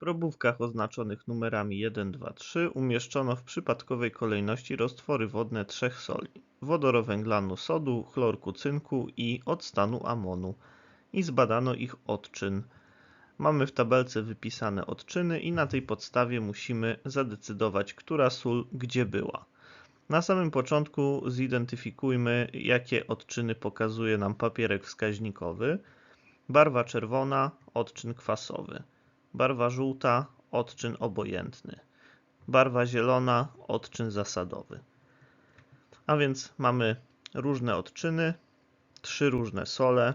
probówkach oznaczonych numerami 1, 2, 3 umieszczono w przypadkowej kolejności roztwory wodne trzech soli: wodorowęglanu sodu, chlorku cynku i octanu amonu i zbadano ich odczyn. Mamy w tabelce wypisane odczyny i na tej podstawie musimy zadecydować, która sól gdzie była. Na samym początku zidentyfikujmy, jakie odczyny pokazuje nam papierek wskaźnikowy. Barwa czerwona odczyn kwasowy. Barwa żółta odczyn obojętny. Barwa zielona odczyn zasadowy. A więc mamy różne odczyny, trzy różne sole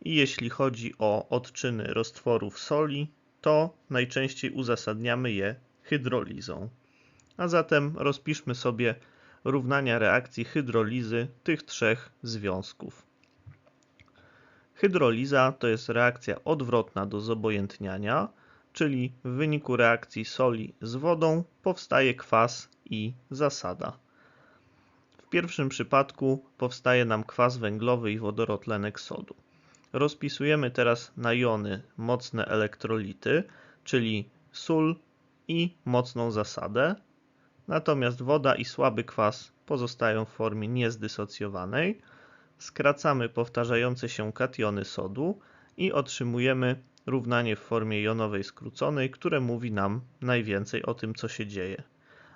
i jeśli chodzi o odczyny roztworów soli, to najczęściej uzasadniamy je hydrolizą. A zatem rozpiszmy sobie równania reakcji hydrolizy tych trzech związków. Hydroliza to jest reakcja odwrotna do zobojętniania, czyli w wyniku reakcji soli z wodą powstaje kwas i zasada. W pierwszym przypadku powstaje nam kwas węglowy i wodorotlenek sodu. Rozpisujemy teraz na jony mocne elektrolity, czyli sól i mocną zasadę, natomiast woda i słaby kwas pozostają w formie niezdysocjowanej. Skracamy powtarzające się kationy sodu i otrzymujemy równanie w formie jonowej skróconej, które mówi nam najwięcej o tym, co się dzieje.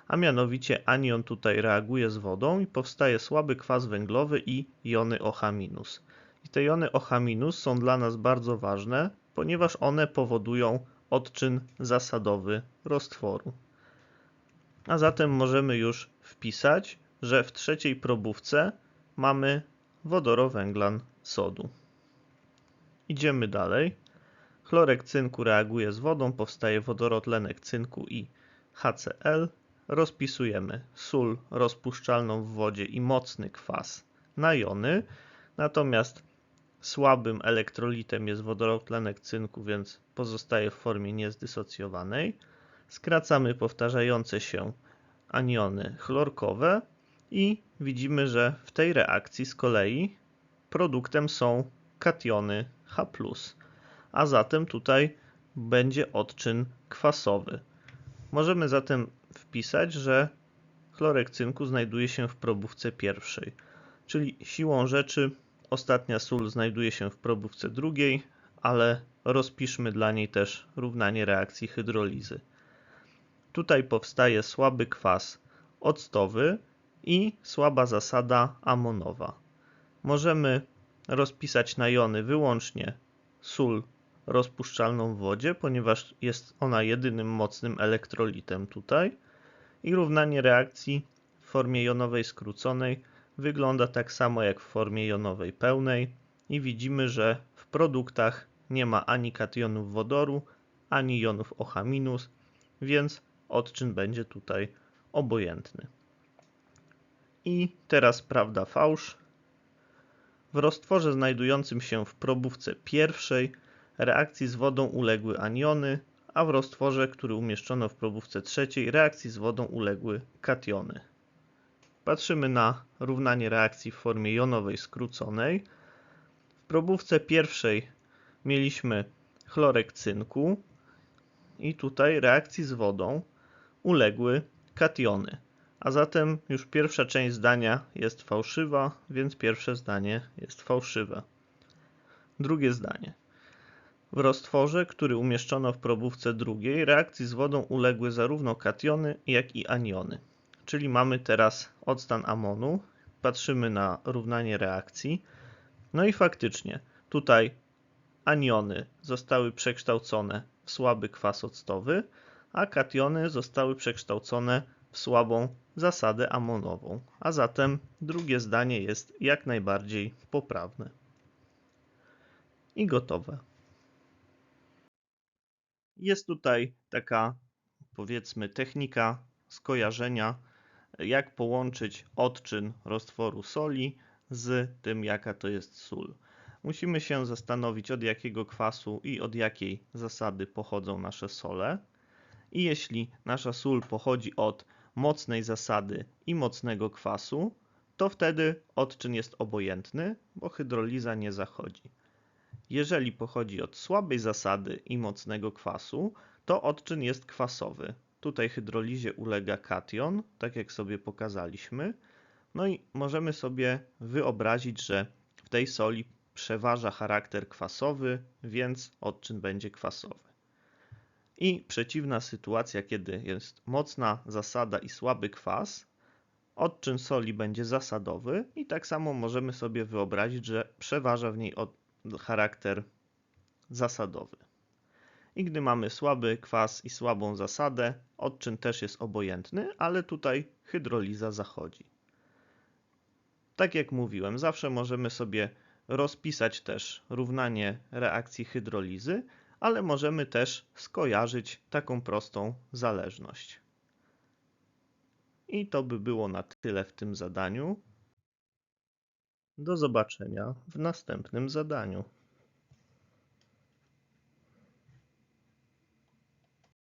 A mianowicie anion tutaj reaguje z wodą i powstaje słaby kwas węglowy i jony OH-. I te jony OH- są dla nas bardzo ważne, ponieważ one powodują odczyn zasadowy roztworu. A zatem możemy już wpisać, że w trzeciej probówce mamy wodorowęglan sodu. Idziemy dalej. Chlorek cynku reaguje z wodą, powstaje wodorotlenek cynku i HCl. Rozpisujemy sól rozpuszczalną w wodzie i mocny kwas na jony, natomiast słabym elektrolitem jest wodorotlenek cynku, więc pozostaje w formie niezdysocjowanej. Skracamy powtarzające się aniony chlorkowe i widzimy, że w tej reakcji z kolei produktem są kationy H+, a zatem tutaj będzie odczyn kwasowy. Możemy zatem wpisać, że chlorek cynku znajduje się w probówce pierwszej, czyli siłą rzeczy ostatnia sól znajduje się w probówce drugiej, ale rozpiszmy dla niej też równanie reakcji hydrolizy. Tutaj powstaje słaby kwas octowy i słaba zasada amonowa. Możemy rozpisać na jony wyłącznie sól rozpuszczalną w wodzie, ponieważ jest ona jedynym mocnym elektrolitem tutaj. I równanie reakcji w formie jonowej skróconej wygląda tak samo jak w formie jonowej pełnej i widzimy, że w produktach nie ma ani kationów wodoru, ani jonów OH-, więc odczyn będzie tutaj obojętny. I teraz prawda fałsz. W roztworze znajdującym się w probówce pierwszej reakcji z wodą uległy aniony, a w roztworze, który umieszczono w probówce trzeciej, reakcji z wodą uległy kationy. Patrzymy na równanie reakcji w formie jonowej skróconej. W probówce pierwszej mieliśmy chlorek cynku i tutaj reakcji z wodą uległy kationy. A zatem już pierwsza część zdania jest fałszywa, więc pierwsze zdanie jest fałszywe. Drugie zdanie. W roztworze, który umieszczono w probówce drugiej, reakcji z wodą uległy zarówno kationy, jak i aniony. Czyli mamy teraz odstan amonu, patrzymy na równanie reakcji. No i faktycznie, tutaj aniony zostały przekształcone w słaby kwas octowy, a kationy zostały przekształcone w słabą zasadę amonową. A zatem drugie zdanie jest jak najbardziej poprawne. I gotowe. Jest tutaj taka, powiedzmy, technika skojarzenia, jak połączyć odczyn roztworu soli z tym, jaka to jest sól. Musimy się zastanowić, od jakiego kwasu i od jakiej zasady pochodzą nasze sole. I jeśli nasza sól pochodzi od mocnej zasady i mocnego kwasu, to wtedy odczyn jest obojętny, bo hydroliza nie zachodzi. Jeżeli pochodzi od słabej zasady i mocnego kwasu, to odczyn jest kwasowy. Tutaj hydrolizie ulega kation, tak jak sobie pokazaliśmy. No i możemy sobie wyobrazić, że w tej soli przeważa charakter kwasowy, więc odczyn będzie kwasowy. I przeciwna sytuacja, kiedy jest mocna zasada i słaby kwas, odczyn soli będzie zasadowy i tak samo możemy sobie wyobrazić, że przeważa w niej od, charakter zasadowy. I gdy mamy słaby kwas i słabą zasadę, odczyn też jest obojętny, ale tutaj hydroliza zachodzi. Tak jak mówiłem, zawsze możemy sobie rozpisać też równanie reakcji hydrolizy, ale możemy też skojarzyć taką prostą zależność. I to by było na tyle w tym zadaniu. Do zobaczenia w następnym zadaniu.